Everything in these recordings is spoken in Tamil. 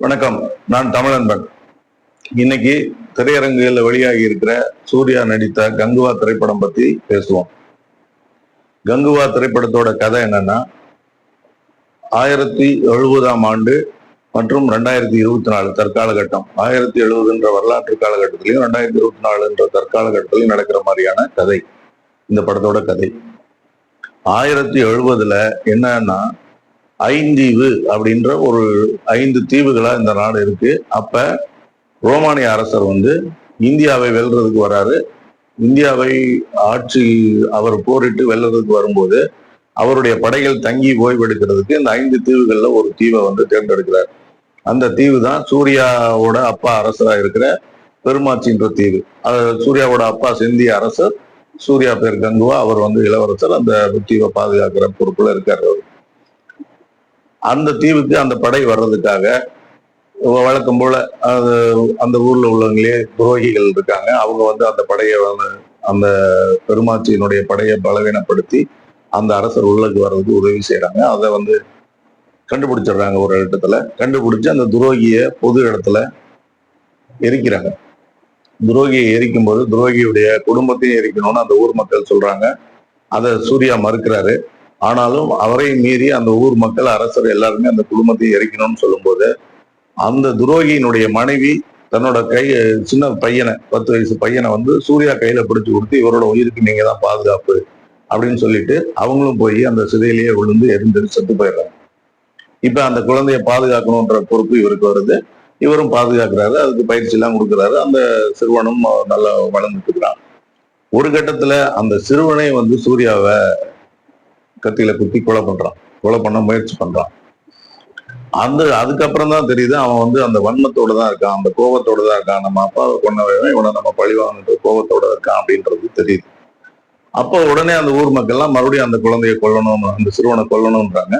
வணக்கம். நான் தமிழன்பன். இன்னைக்கு திரையரங்குகளில் வெளியாகி இருக்கிற சூர்யா நடித்த கங்குவா திரைப்படம் பத்தி பேசுவோம். கங்குவா திரைப்படத்தோட கதை என்னன்னா ஆயிரத்தி எழுபதாம் ஆண்டு மற்றும் ரெண்டாயிரத்தி இருபத்தி நாலு தற்காலகட்டம். ஆயிரத்தி எழுபதுன்ற வரலாற்று காலகட்டத்திலையும் ரெண்டாயிரத்தி இருபத்தி நாலுன்ற தற்காலகட்டத்திலையும் நடக்கிற மாதிரியான கதை. இந்த படத்தோட கதை. ஆயிரத்தி எழுபதுல என்னன்னா ஐந்தீவு அப்படின்ற ஒரு ஐந்து தீவுகளா இந்த நாடு இருக்கு. அப்ப ரோமானிய அரசர் வந்து இந்தியாவை வெல்றதுக்கு வராரு. இந்தியாவை ஆட்சி அவர் போரிட்டு வெல்றதுக்கு வரும்போது அவருடைய படைகள் தங்கி ஓய்வெடுக்கிறதுக்கு இந்த ஐந்து தீவுகளில் ஒரு தீவை வந்து தேர்ந்தெடுக்கிறார். அந்த தீவு தான் சூர்யாவோட அப்பா அரசராக இருக்கிற பெருமாச்சின்ற தீவு. சூர்யாவோட அப்பா செந்திய அரசர் சூர்யா பேர் கங்குவா அவர் வந்து இளவரசர் அந்த தீவை பாதுகாக்கிற பொறுப்புல இருக்கார் அவர். அந்த தீவுக்கு அந்த படை வர்றதுக்காக வழக்கம் போல அது அந்த ஊர்ல உள்ளவங்களே துரோகிகள் இருக்காங்க. அவங்க வந்து அந்த படையை அந்த பெருமாச்சியினுடைய படையை பலவீனப்படுத்தி அந்த அரசர் உள்ளக்கு வர்றதுக்கு உதவி செய்யறாங்க அதை வந்து கண்டுபிடிச்சிடுறாங்க ஒரு இடத்துல. கண்டுபிடிச்சு அந்த துரோகிய பொது இடத்துல எரிக்கிறாங்க. துரோகியை எரிக்கும் போது துரோகியுடைய குடும்பத்தையும் எரிக்கணும்னு அந்த ஊர் மக்கள் சொல்றாங்க. அதை சூர்யா மறுக்கிறாரு. ஆனாலும் அவரை மீறி அந்த ஊர் மக்கள் அரசர் எல்லாருமே அந்த குடும்பத்தை எரிக்கணும்னு சொல்லும்போது அந்த துரோகியினுடைய மனைவி தன்னோட கை சின்ன பையனை பத்து வயசு பையனை வந்து சூர்யா கையில பிடிச்சு கொடுத்து இவரோட உயிருக்கு நீங்க தான் பாதுகாப்பு அப்படின்னு சொல்லிட்டு அவங்களும் போய் அந்த சிதையிலேயே விழுந்து எரிந்து செத்து போயிடுறாங்க. இப்ப அந்த குழந்தைய பாதுகாக்கணுன்ற பொறுப்பு இவருக்கு வருது. இவரும் பாதுகாக்கிறாரு. அதுக்கு பயிற்சி எல்லாம் கொடுக்குறாரு. அந்த சிறுவனும் நல்லா வளர்ந்துட்டு இருக்கிறான். ஒரு கட்டத்துல அந்த சிறுவனை வந்து சூர்யாவை கத்தியில குத்தி கொலை பண்றான். கொலை பண்ண முயற்சி பண்றான். அந்த அதுக்கப்புறம் தான் தெரியுது அவன் வந்து அந்த வன்மத்தோட தான் இருக்கான் அந்த கோபத்தோட தான் இருக்கான். நம்ம அப்பாவை கொண்டவன் இவனை நம்ம பழிவாங்கன்ற கோபத்தோட இருக்கான் அப்படின்றது தெரியுது. அப்போ உடனே அந்த ஊர் மக்கள்லாம் மறுபடியும் அந்த குழந்தைய கொல்லணும் அந்த சிறுவனை கொல்லணும்ன்றாங்க.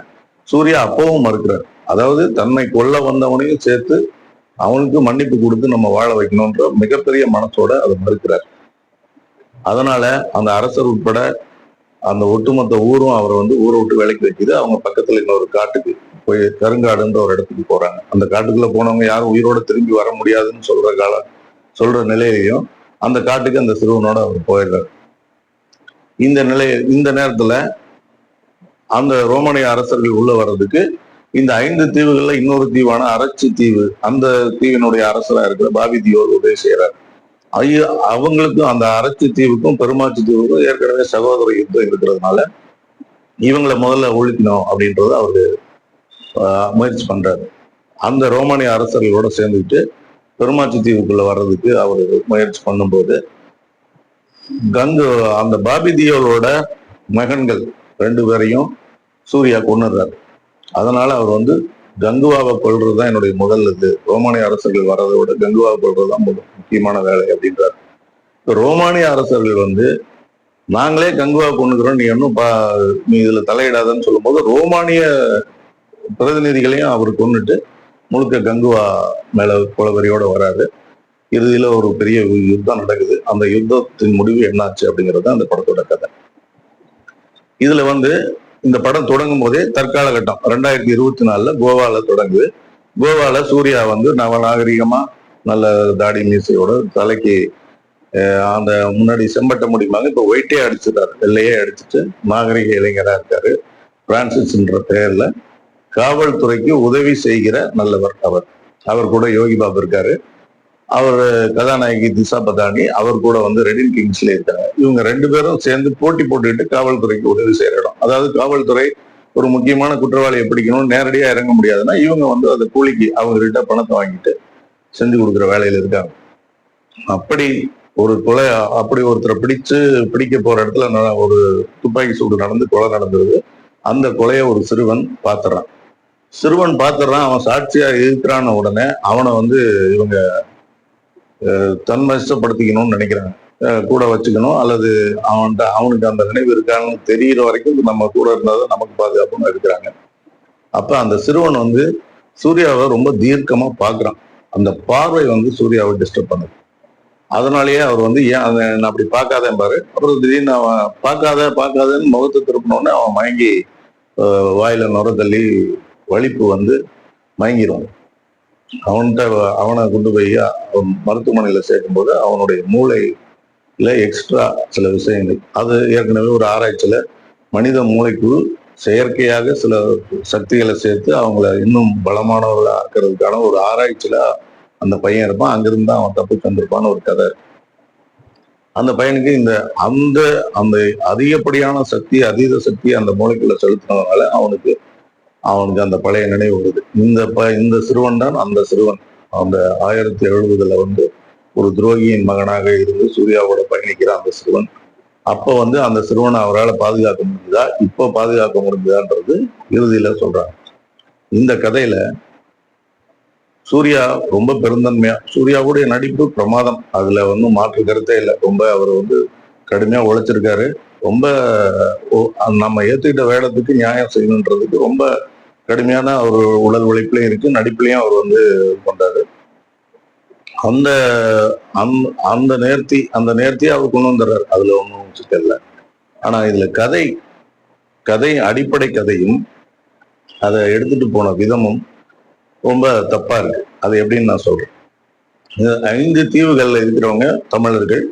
சூர்யா அப்பவும் மறுக்கிறார். அதாவது தன்னை கொல்ல வந்தவனையும் சேர்த்து அவனுக்கு மன்னிப்பு கொடுத்து நம்ம வாழ வைக்கணும்ன்ற மிகப்பெரிய மனசோட அதை மறுக்கிறார். அதனால அந்த அரசர் உட்பட அந்த ஒட்டுமொத்த ஊரும் அவரை வந்து ஊரை விட்டு வேலைக்கு வைக்குது அவங்க பக்கத்துல இன்னொரு காட்டுக்கு போய் கருங்காடுன்ற ஒரு இடத்துக்கு போறாங்க. அந்த காட்டுக்குள்ள போனவங்க யாரும் உயிரோட திரும்பி வர முடியாதுன்னு சொல்ற கால சொல்ற நிலையிலையும் அந்த காட்டுக்கு அந்த சிறுவனோட அவர் போயிடுறாரு. இந்த நிலை இந்த நேரத்துல அந்த ரோமானிய அரசர்கள் உள்ள வர்றதுக்கு இந்த ஐந்து தீவுகள்ல இன்னொரு தீவான அரச்சி தீவு அந்த தீவினுடைய அரசரா இருக்கிற பாபி தீவோர் உதவி செய்யறாரு ஐயோ அவங்களுக்கும் அந்த அரச்சி தீவுக்கும் பெருமாச்சி தீவுக்கும் ஏற்கனவே சகோதர யுத்தம் இருக்கிறதுனால இவங்களை முதல்ல ஒழிக்கணும் அப்படின்றத அவரு முயற்சி பண்றாரு. அந்த ரோமானிய அரசர்களோட சேர்ந்துக்கிட்டு பெருமாச்சி தீவுக்குள்ள வர்றதுக்கு அவர் முயற்சி பண்ணும்போது கங்கு அந்த பாபிதியோலோட மகன்கள் ரெண்டு பேரையும் சூர்யா கொண்டுறாரு அதனால அவர் வந்து கங்குவாவை கொள்றது தான் என்னுடைய முதல் இது. ரோமானிய அரசர்கள் வர்றதை விட கங்குவாவை கொள்றது தான் முக்கியமான வேலை அப்படின்றார். இப்போ ரோமானிய அரசர்கள் வந்து நாங்களே கங்குவா கொண்டுக்கிறோம் நீ இன்னும் பா நீ இதில் தலையிடாதன்னு சொல்லும்போது ரோமானிய பிரதிநிதிகளையும் அவர் கொண்டுட்டு முழுக்க கங்குவா மேல குலவரியோட வராரு. இறுதியில ஒரு பெரிய யுத்தம் நடக்குது. அந்த யுத்தத்தின் முடிவு என்னாச்சு அப்படிங்கிறது தான் அந்த படத்தோட கதை. இதுல வந்து இந்த படம் தொடங்கும் போதே தற்கால கட்டம் ரெண்டாயிரத்தி இருபத்தி நாலுல கோவால தொடங்குது. கோவால சூர்யா வந்து நவ நாகரிகமா நல்ல தாடி மீசையோட தலைக்கு அந்த முன்னாடி செம்பட்ட முடியுமாங்க இப்ப ஒயிட்டே அடிச்சிட்டாரு. வெள்ளையே அடிச்சுட்டு நாகரிக இளைஞரா இருக்காரு. பிரான்சிஸ்ன்ற பெயர்ல காவல்துறைக்கு உதவி செய்கிற நல்லவர் அவர். அவர் கூட யோகி பாபு இருக்காரு. அவர் கதாநாயகி திசா பதானி அவர் கூட வந்து ரெடின் கிங்ஸ்ல இருக்காங்க. இவங்க ரெண்டு பேரும் சேர்ந்து போட்டி போட்டுக்கிட்டு காவல்துறைக்கு உதவி செய்யற இடம். அதாவது காவல்துறை ஒரு முக்கியமான குற்றவாளியை பிடிக்கணும்னு நேரடியா இறங்க முடியாதுன்னா இவங்க வந்து அந்த கூலிக்கு அவங்ககிட்ட பணத்தை வாங்கிட்டு செஞ்சு கொடுக்குற வேலையில இருக்காங்க. அப்படி ஒரு கொலை அப்படி ஒருத்தரை பிடிச்சு பிடிக்க போற இடத்துல ஒரு துப்பாக்கி சூடு நடந்து கொலை நடந்துருது அந்த கொலையை ஒரு சிறுவன் பாத்துறான். சிறுவன் பாத்துறான் அவன் சாட்சியா இருக்கிறான உடனே அவனை வந்து இவங்க தன்மசப்படுத்திக்கணும்னு நினைக்கிறாங்க. கூட வச்சுக்கணும் அல்லது அவன்கிட்ட அவனுக்கு அந்த நினைவு இருக்கான்னு தெரியிற வரைக்கும் நம்ம கூட இருந்தாதான் நமக்கு பாதுகாப்புன்னு இருக்கிறாங்க அப்போ அந்த சிறுவன் வந்து சூர்யாவை ரொம்ப தீர்க்கமா பார்க்குறான். அந்த பார்வை வந்து சூர்யாவை டிஸ்டர்ப் பண்ணுது. அதனாலேயே அவர் வந்து ஏன் அதை நான் அப்படி பார்க்காதேன் பாரு. அப்புறம் திடீர்னு அவன் பார்க்காத பார்க்காதன்னு முகத்தை திருப்பினோடனே அவன் மயங்கி வாயில நுர தள்ளி வலிப்பு வந்து மயங்கிடுவான் அவன்கிட்ட அவனை கொண்டு போய் மருத்துவமனையில் சேர்க்கும்போது அவனுடைய மூளையில் எக்ஸ்ட்ரா சில விஷயங்கள். அது ஏற்கனவே ஒரு ஆராய்ச்சியில மனித மூளைக்குள் செயற்கையாக சில சக்திகளை சேர்த்து அவங்கள இன்னும் பலமானவர்களா ஆக்கிறதுக்கான ஒரு ஆராய்ச்சியில் அந்த பையன் இருப்பான். அங்கிருந்து அவன் தப்பு தந்திருப்பான்னு ஒரு கதை அந்த பையனுக்கு இந்த அந்த அந்த அதிகப்படியான சக்தி அதீத சக்தி அந்த மூளைக்குள்ள செலுத்தினதுனால அவனுக்கு அவனுக்கு அந்த பழைய நினைவு வருது இந்த ப இந்த சிறுவன் தான் அந்த சிறுவன். அந்த ஆயிரத்தி எழுபதுல வந்து ஒரு துரோகியின் மகனாக இருந்து சூர்யாவோட பயணிக்கிற அந்த சிறுவன். அப்ப வந்து அந்த சிறுவனை அவரால் பாதுகாக்க முடிஞ்சுதா? இப்ப பாதுகாக்க முடிஞ்சதான்றது இறுதியில சொல்றாங்க. இந்த கதையில சூர்யா ரொம்ப பெருந்தன்மையா சூர்யாவுடைய நடிப்பு பிரமாதம். அதுல வந்து மாற்று கருத்தே இல்லை. ரொம்ப அவர் வந்து கடுமையா உழைச்சிருக்காரு. ரொம்ப ஓ- நம்ம ஏத்துக்கிட்ட வேடத்துக்கு நியாயம் செய்யணுன்றதுக்கு ரொம்ப கடுமையான ஒரு உடல் உழைப்புலயும் இருக்கு நடிப்புலயும் அவர் வந்து பண்றாரு. அந்த அந்த அந்த நேர்த்தி அந்த நேர்த்தியை அவர் கொண்டு வந்துடுறாரு. அதுல ஒன்றும் சிக்கல்ல. ஆனா இதுல கதை கதை அடிப்படை கதையும் அதை எடுத்துட்டு போன விதமும் ரொம்ப தப்பா இருக்கு. அது எப்படின்னு நான் சொல்றேன். ஐந்து தீவுகள்ல இருக்கிறவங்க தமிழர்கள்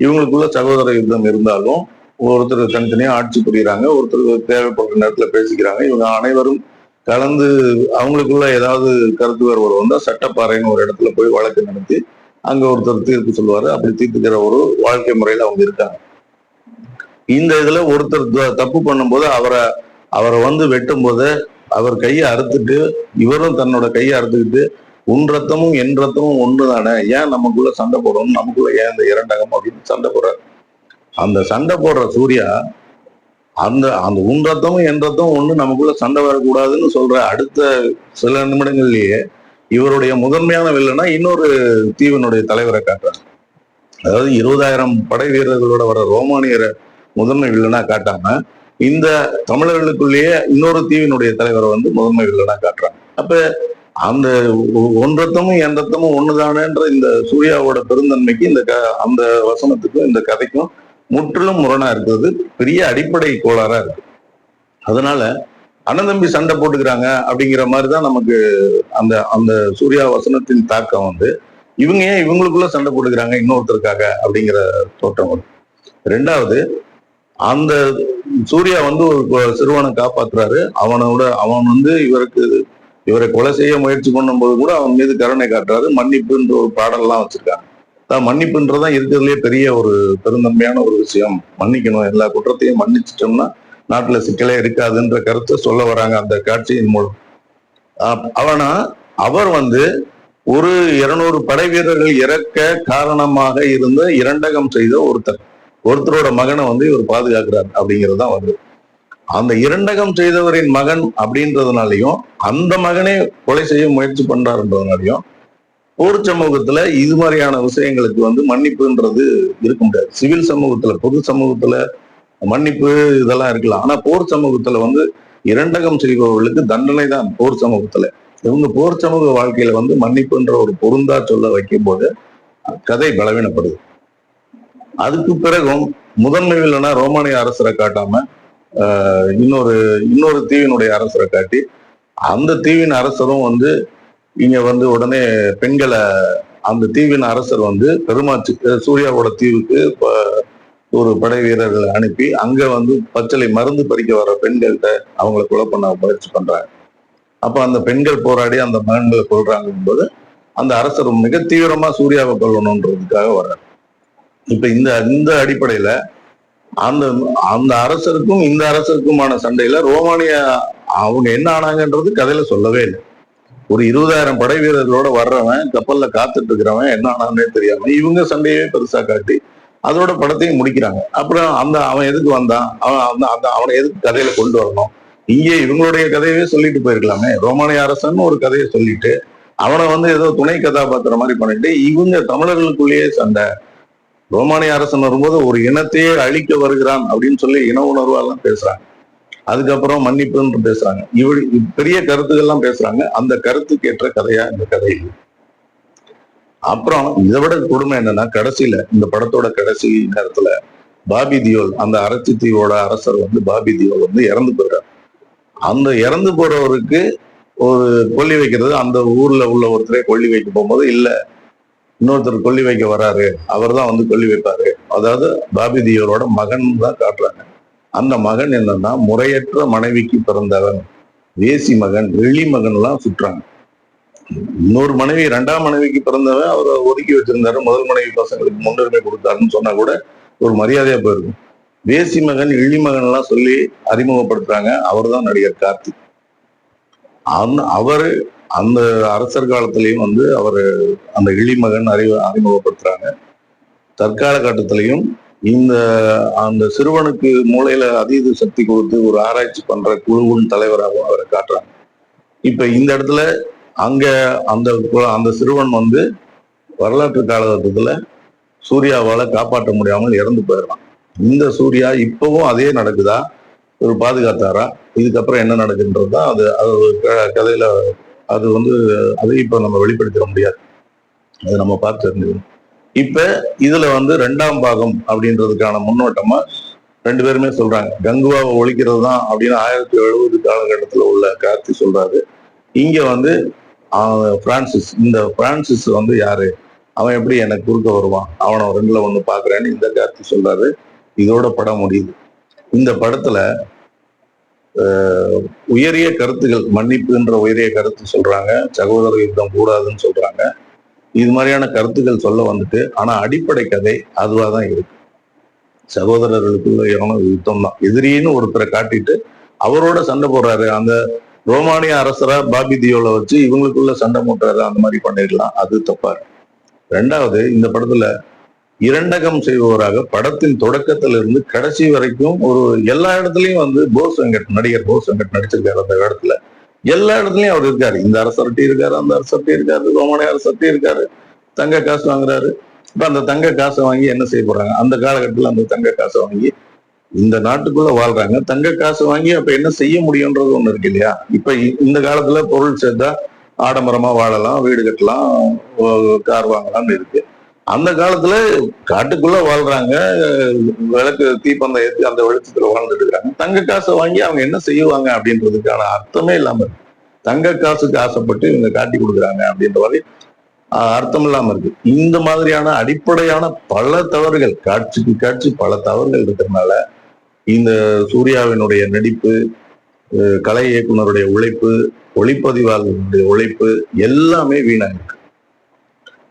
இவங்களுக்குள்ள சகோதர யுத்தம் இருந்தாலும் ஒருத்தர் தனித்தனியா ஆட்சி புரியுறாங்க ஒருத்தர் தேவைப்படுற நேரத்துல பேசிக்கிறாங்க இவங்க அனைவரும் கலந்து அவங்களுக்குள்ள ஏதாவது கருத்து வேறுபாடு வந்தா சட்டப்பாறைன்னு ஒரு இடத்துல போய் வழக்கு நடத்தி அங்க ஒருத்தர் தீர்ப்பு சொல்லுவாரு. அப்படி தீர்த்துக்கிற ஒரு வாழ்க்கை முறையில அவங்க இருக்காங்க. இந்த இதுல ஒருத்தர் த- தப்பு பண்ணும்போது அவரை அவரை வந்து வெட்டும் போது அவர் கையை அறுத்துட்டு இவரும் தன்னோட கையை அறுத்துக்கிட்டு உன் ரத்தமும் என் ரத்தமும் ஒண்ணுதானே? ஏன் நமக்குள்ள சண்டை போடணும்? நமக்குள்ள ஏன் இந்த இரண்டகம் அப்படின்னு சண்டை போடுறாரு. அந்த சண்டை போடுற சூர்யா அந்த அந்த உன் ரத்தமும் என் ஒண்ணு நமக்குள்ள சண்டை வரக்கூடாதுன்னு சொல்ற அடுத்த சில நிமிடங்கள்லயே இவருடைய முதன்மையான வில்லனா இன்னொரு தீவினுடைய தலைவரை காட்டுறாங்க. அதாவது இருபதாயிரம் படை வீரர்களோட வர ரோமானியரை முதன்மை வில்லனா காட்டாம இந்த தமிழர்களுக்குள்ளேயே இன்னொரு தீவினுடைய தலைவரை வந்து முதன்மை வில்லனா காட்டுறாங்க. அப்ப அந்த ஒன்றத்தமும் ஒன் என் ரத்தமும் ஒண்ணுதானேன்ற இந்த சூர்யாவோட பெருந்தன்மைக்கு இந்த க- அந்த வசனத்துக்கும் இந்த கதைக்கும் முற்றிலும் முரணா இருக்கிறது. பெரிய அடிப்படை கோளாறா இருக்கு. அதனால அண்ணன் தம்பி சண்டை போட்டுக்கிறாங்க அப்படிங்கிற மாதிரி தான் நமக்கு அந்த அந்த சூர்யா வசனத்தின் தாக்கம் வந்து. இவங்க ஏன் இவங்களுக்குள்ள சண்டை போட்டுக்கிறாங்க இன்னொருத்தருக்காக அப்படிங்கிற தோற்றம் வரும். ரெண்டாவது அந்த சூர்யா வந்து ஒரு சிறுவனை காப்பாத்துறாரு. அவனோட அவன் வந்து இவருக்கு இவரை கொலை செய்ய முயற்சி பண்ணும்போது கூட அவன் மீது கருணை காட்டுறாரு. மன்னிப்புன்ற ஒரு பாடல்லாம் வச்சிருக்காங்க. அதான் மன்னிப்புன்றதான் இருக்கிறதுலே பெரிய ஒரு பெருந்தன்மையான ஒரு விஷயம். மன்னிக்கணும். எல்லா குற்றத்தையும் மன்னிச்சிட்டோம்னா நாட்டுல சிக்கலே இருக்காதுன்ற கருத்தை சொல்ல வராங்க அந்த காட்சியின் மூலம். அப்- அவனா அவர் வந்து ஒரு இருநூறு படை வீரர்கள் இறக்க காரணமாக இருந்த இரண்டகம் செய்த ஒருத்தர். ஒருத்தரோட மகனை வந்து இவர் பாதுகாக்கிறார் அப்படிங்கிறது தான் வருது. அந்த இரண்டகம் செய்தவரின் மகன் அப்படின்றதுனாலையும் அந்த மகனே கொலை செய்ய முயற்சி பண்றாருன்றதுனாலையும் போர் சமூகத்துல இது மாதிரியான விஷயங்களுக்கு வந்து மன்னிப்புன்றது இருக்க முடியாது. சிவில் சமூகத்துல பொது சமூகத்துல மன்னிப்பு இதெல்லாம் இருக்கலாம். ஆனா போர் சமூகத்துல வந்து இரண்டகம் செய்பவர்களுக்கு தண்டனை தான் போர் சமூகத்துல. இவங்க போர் சமூக வாழ்க்கையில வந்து மன்னிப்புன்ற ஒரு பொருந்தா சொல்ல வைக்கும் போது கதை பலவீனப்படுது. அதுக்கு பிறகும் முதன்மை வில்லனா ரோமானிய அரசரை காட்டாம ஆஹ், இன்னொரு இன்னொரு தீவினுடைய அரசரை காட்டி அந்த தீவின் அரசரும் வந்து இங்க வந்து உடனே பெண்களை அந்த தீவின் அரசர் வந்து பெருமாச்சு சூர்யாவோட தீவுக்கு ப- ஒரு படை வீரர்கள் அனுப்பி அங்க வந்து பச்சளை மருந்து பறிக்க வர பெண்கள்கிட்ட அவங்கள கொலை பண்ண முயற்சி பண்றாங்க. அப்ப அந்த பெண்கள் போராடி அந்த மகன்களை கொள்றாங்கும் போது அந்த அரசர் மிக தீவிரமா சூர்யாவை கொள்ளணுன்றதுக்காக வர்றாரு. இப்ப இந்த இந்த அடிப்படையில அந்த அந்த அரசருக்கும் இந்த அரசருக்குமான சண்டையில ரோமானிய அவங்க என்ன ஆனாங்கன்றது கதையில சொல்லவே இல்லை. ஒரு இருபதாயிரம் படை வீரர்களோட வர்றவன் கப்பல்ல காத்துட்டு இருக்கிறவன் என்ன ஆனானே தெரியாம இவங்க சண்டையே பெருசா காட்டி அதோட படத்தையும் முடிக்கிறாங்க. அப்புறம் அந்த அவன் எதுக்கு வந்தான்? அவன் அந்த அந்த அவனை எதுக்கு கதையில கொண்டு வரணும்? இங்கே இவங்களுடைய கதையவே சொல்லிட்டு போயிருக்கலாமே. ரோமானிய அரசன் ஒரு கதையை சொல்லிட்டு அவனை வந்து ஏதோ துணை கதாபாத்திரம் மாதிரி பண்ணிட்டு இவங்க தமிழர்களுக்குள்ளேயே சண்டை. ரோமானிய அரசன் வரும்போது ஒரு இனத்தையே அழிக்க வருகிறான் அப்படின்னு சொல்லி இன உணர்வாலாம் பேசுறாங்க அதுக்கப்புறம் மன்னிப்புன்னு பேசுறாங்க. இவள் பெரிய கருத்துக்கள்லாம் பேசுறாங்க. அந்த கருத்துக்கு ஏற்ற கதையா இந்த கதை இல்லை. அப்புறம் இதை விட கொடுமை என்னன்னா கடைசியில இந்த படத்தோட கடைசி நேரத்துல பாபி தியோல் அந்த அரசி தீவோட அரசர் வந்து பாபி தியோல் வந்து இறந்து போயிறார் அந்த இறந்து போறவருக்கு ஒரு கொல்லி வைக்கிறது அந்த ஊர்ல உள்ள ஒருத்தரே கொல்லி வைக்க போகும்போது இல்ல இன்னொருத்தர் கொல்லி வைக்க வராரு அவர் தான் வந்து கொல்லி வைப்பாரு. அதாவது பாபி தியோரோட மகன் தான் காட்டுறாங்க. அந்த மகன் என்னன்னா முறையற்ற மனைவிக்கு பிறந்தவன். வேசி மகன் வெளி மகன் எல்லாம் இன்னொரு மனைவி ரெண்டாம் மனைவிக்கு பிறந்தவன் அவரை ஒதுக்கி வச்சிருந்தாரு. முதல் மனைவி பசங்களுக்கு முன்னுரிமை கொடுத்தாருன்னு சொன்னா கூட ஒரு மரியாதையா போயிருக்கும். வேசி மகன் இழி மகன் எல்லாம் சொல்லி அறிமுகப்படுத்துறாங்க. அவர் தான் நடிகர் கார்த்திக் அந்த அவரு அந்த அரசர் காலத்திலையும் வந்து அவர் அந்த இழிமகன் அறிவு அறிமுகப்படுத்துறாங்க. தற்கால கட்டத்திலையும் இந்த அந்த சிறுவனுக்கு மூளையில அதீத சக்தி கொடுத்து ஒரு ஆராய்ச்சி பண்ற குழுவின் தலைவராகவும் அவரை காட்டுறாங்க. இப்ப இந்த இடத்துல அங்க அந்த அந்த சிறுவன் வந்து வரலாற்று காலகட்டத்துல சூர்யாவால காப்பாற்ற முடியாமல் இறந்து போயிடலாம் இந்த சூர்யா இப்பவும் அதே நடக்குதா? ஒரு பாதுகாத்தாரா? இதுக்கப்புறம் என்ன நடக்குன்றது? தான் அது அது க- கதையில அது வந்து அதை இப்ப நம்ம வெளிப்படுத்திட முடியாது. அதை நம்ம பார்த்து தெரிஞ்சுக்கணும். இப்ப இதுல வந்து ரெண்டாம் பாகம் அப்படின்றதுக்கான முன்னோட்டமா ரெண்டு பேருமே சொல்றாங்க. கங்குவாவை ஒழிக்கிறது தான் அப்படின்னு ஆயிரத்தி எழுபது காலகட்டத்துல உள்ள கார்த்தி சொல்றாரு. இங்க வந்து பிரான்சிஸ் இந்த பிரான்சிஸ் வந்து யாரு? அவன் எப்படி எனக்கு குறுக்க வருவான்? அவனை ரெண்டுல ஒண்ணு பாக்குறேன்னு இந்த கார்த்தி சொல்றாரு. இதோட படம் முடியுது. இந்த படத்துல உயரிய கருத்துகள் மன்னிப்புன்ற உயரிய கருத்து சொல்றாங்க. சகோதர யுத்தம் கூடாதுன்னு சொல்றாங்க. இது மாதிரியான கருத்துக்கள் சொல்ல வந்துட்டு ஆனா அடிப்படை கதை அதுவா தான் இருக்கு. சகோதரர்களுக்குள்ள இறங்க யுத்தம் தான். எதிரின்னு ஒருத்தரை காட்டிட்டு அவரோட சண்டை போடுறாரு. அந்த ரோமானிய அரசரா பாபி தியோல வச்சு இவங்களுக்குள்ள சண்டை போட்டுறாரு அந்த மாதிரி பண்ணிடலாம். அது தப்பாரு. ரெண்டாவது இந்த படத்துல இரண்டகம் செய்பவராக படத்தின் தொடக்கத்துல இருந்து கடைசி வரைக்கும் ஒரு எல்லா இடத்துலயும் வந்து போஸ் வெங்கட் நடிகர் போஸ் வெங்கட் நடிச்சிருக்காரு அந்த இடத்துல எல்லா இடத்துலயும் அவர் இருக்காரு. இந்த அரசர்ட்டி இருக்காரு அந்த அரசர்ட்டி இருக்காரு ரோமானிய அரசர்ட்டி இருக்காரு. தங்க காசு வாங்குறாரு. இப்ப அந்த தங்க காசை வாங்கி என்ன செய்ய போறாங்க? அந்த காலகட்டத்துல அந்த தங்க காசை வாங்கி இந்த நாட்டுக்குள்ள வாழ்றாங்க. தங்க காசு வாங்கி அப்ப என்ன செய்ய முடியும்ன்றது ஒண்ணு இருக்கு இல்லையா? இப்ப இந்த காலத்துல பொருள் சேர்த்தா ஆடம்பரமா வாழலாம் வீடு கட்டலாம் கார் வாங்கலாம்னு இருக்கு. அந்த காலத்துல காட்டுக்குள்ள வாழ்றாங்க. விளக்கு தீப்பந்தம் ஏற்றி அந்த வெளிச்சத்துல வாழ்ந்துட்டு இருக்காங்க. தங்க காசை வாங்கி அவங்க என்ன செய்வாங்க அப்படின்றதுக்கான அர்த்தமே இல்லாம இருக்கு. தங்க காசுக்கு ஆசைப்பட்டு இவங்க காட்டி கொடுக்குறாங்க அப்படின்ற மாதிரி அர்த்தம் இல்லாம இருக்கு. இந்த மாதிரியான அடிப்படையான பல தவறுகள் காட்சிக்கு காட்சி பல தவறுகள் இருக்கிறதுனால இந்த சூர்யாவினுடைய நடிப்பு கலை இயக்குனருடைய உழைப்பு ஒளிப்பதிவாளர்களுடைய உழைப்பு எல்லாமே வீணாயிருக்கு.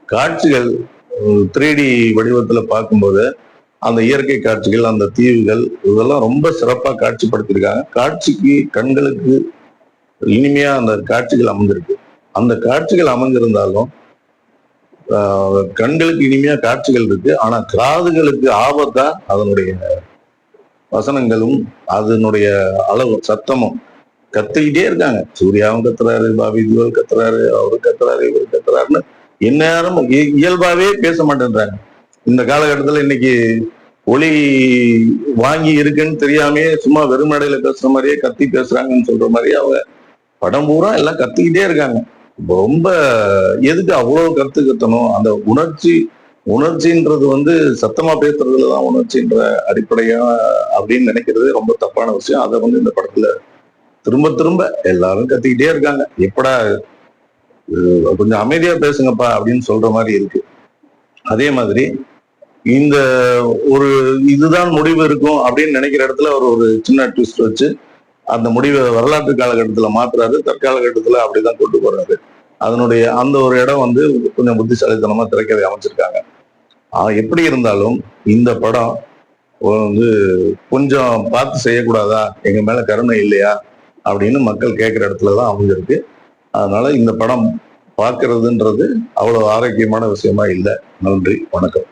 காட்சிகள் த்ரீ டி வடிவத்துல பார்க்கும்போது அந்த இயற்கை காட்சிகள் அந்த தீவுகள் இதெல்லாம் ரொம்ப சிறப்பா காட்சிப்படுத்தியிருக்காங்க. காட்சிக்கு கண்களுக்கு இனிமையா அந்த காட்சிகள் அமைஞ்சிருக்கு. அந்த காட்சிகள் அமைஞ்சிருந்தாலும் ஆஹ், கண்களுக்கு இனிமையா காட்சிகள் இருக்கு. ஆனா காதுகளுக்கு ஆபத்தா அதனுடைய வசனங்களும் அதனுடைய அளவு சத்தமும் கத்திக்கிட்டே இருக்காங்க. சூர்யாவும் கத்துறாரு பாபி தியோல் கத்துறாரு அவரு கத்துறாரு இவரு கத்துறாருன்னு இந்நேரம் இ- இயல்பாவே பேச மாட்டேன்றாங்க. இந்த காலகட்டத்துல இன்னைக்கு ஒளி வாங்கி இருக்குன்னு தெரியாமே சும்மா வெறும் மேடையில பேசுற மாதிரியே கத்தி பேசுறாங்கன்னு சொல்ற மாதிரி அவங்க படம் பூரா எல்லாம் கத்திக்கிட்டே இருக்காங்க. ரொம்ப எதுக்கு அவ்வளவு கத்து கத்தணும் அந்த உணர்ச்சி உணர்ச்சின்றது வந்து சத்தமா பேசுறதுலதான் உணர்ச்சின்ற அடிப்படையா அப்படின்னு நினைக்கிறது ரொம்ப தப்பான விஷயம். அதை வந்து இந்த படத்துல திரும்ப திரும்ப எல்லாரும் கத்திக்கிட்டே இருக்காங்க. எப்படா கொஞ்சம் அமைதியா பேசுங்கப்பா அப்படின்னு சொல்ற மாதிரி இருக்கு. அதே மாதிரி இந்த ஒரு இதுதான் முடிவு இருக்கும் அப்படின்னு நினைக்கிற இடத்துல அவர் ஒரு சின்ன ட்விஸ்ட் வச்சு அந்த முடிவை வரலாற்று காலகட்டத்துல மாத்துறாரு தற்காலகட்டத்துல அப்படிதான் கொண்டு போறாரு. அதனுடைய அந்த ஒரு இடம் வந்து கொஞ்சம் புத்திசாலித்தனமா திரைக்கதை அமைச்சிருக்காங்க. எப்படி இருந்தாலும் இந்த படம் வந்து கொஞ்சம் பார்த்து செய்யக்கூடாதா? எங்க மேல கருணை இல்லையா? அப்படின்னு மக்கள் கேட்கிற இடத்துலதான் அமைஞ்சிருக்கு. அதனால இந்த படம் பார்க்கறதுன்றது அவ்வளவு ஆரோக்கியமான விஷயமா இல்லை. நன்றி வணக்கம்.